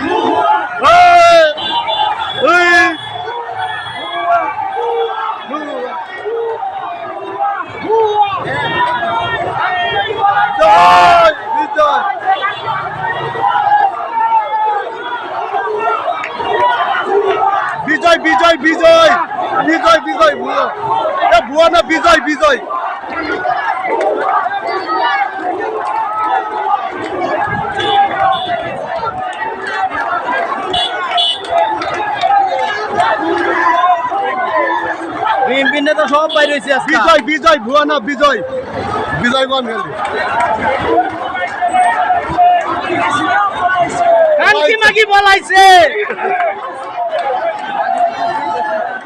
Woo! বিজয় বিজয় বিজয়। বিজয় বিজয় ভুয়া এ ভুয়া না বিজয় বিজয়। বিএনপি নেতা সব বাইরে হয়েছে বিজয় বিজয় ভুয়া না বিজয়। বিজয় বান গেলি কানকি মাগি বলাইছে।